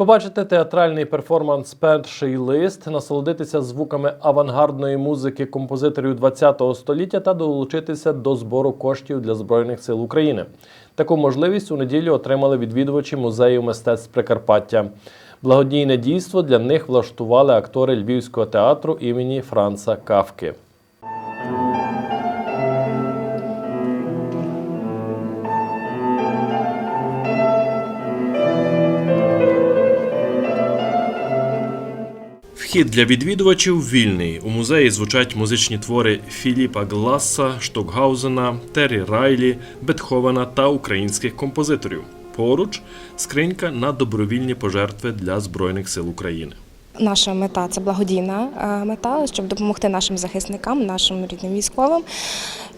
Побачити театральний перформанс Перший лист, насолодитися звуками авангардної музики композиторів ХХ століття та долучитися до збору коштів для Збройних сил України. Таку можливість у неділю отримали відвідувачі музею мистецтв Прикарпаття. Благодійне дійство для них влаштували актори Львівського театру імені Франца Кавки. Вхід для відвідувачів вільний. У музеї звучать музичні твори Філіпа Гласса, Штокгаузена, Террі Райлі, Бетховена та українських композиторів. Поруч скринька на добровільні пожертви для Збройних сил України. Наша мета це благодійна е, мета, щоб допомогти нашим захисникам, нашим рідним військовим.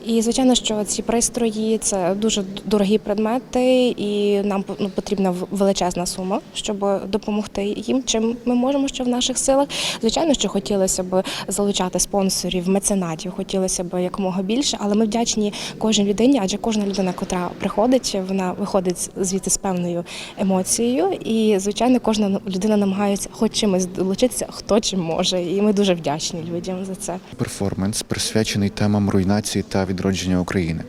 І звичайно, що ці пристрої це дуже дорогі предмети, і нам ну, потрібна величезна сума, щоб допомогти їм. Чим ми можемо, що в наших силах. Звичайно, що хотілося б залучати спонсорів, меценатів, хотілося б якомога більше, але ми вдячні кожній людині, адже кожна людина, котра приходить, вона виходить звідти з певною емоцією. І звичайно, кожна людина намагається хоч чимось долучитися, хто чим може. І ми дуже вдячні людям за це. перформанс, присвячений темам руйнації та відродження України.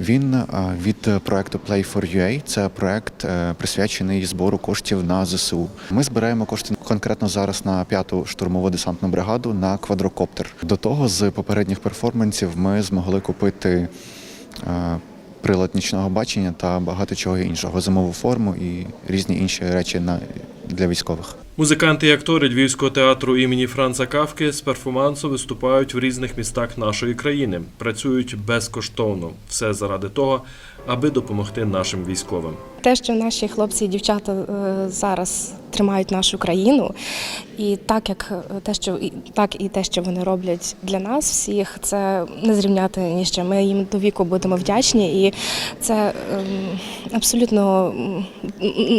Він е, від проекту Play for UA. Це проект е, присвячений збору коштів на ЗСУ. Ми збираємо кошти конкретно зараз на п'яту штурмову десантну бригаду на квадрокоптер. До того з попередніх перформансів ми змогли купити е, прилад нічного бачення та багато чого іншого, зимову форму і різні інші речі на для військових. Музиканти і актори Львівського театру імені Франца Кавки з перформансу виступають в різних містах нашої країни. Працюють безкоштовно. Все заради того, аби допомогти нашим військовим. Те, що наші хлопці і дівчата е, зараз тримають нашу країну, і так як е, те, що і так і те, що вони роблять для нас всіх, це не зрівняти ні чим. Ми їм до віку будемо вдячні, і це ем, абсолютно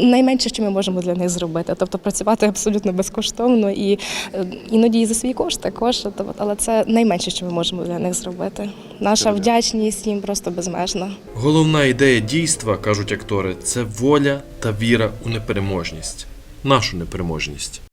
найменше, що ми можемо для них зробити. Тобто працювати абсолютно безкоштовно і е, іноді і за свій кошт також. Тобто, Але це найменше, що ми можемо для них зробити. Наша вдячність їм просто безмежна. Головна ідея дійства, кажуть актори, це воля та віра у непереможність. Нашу непереможність.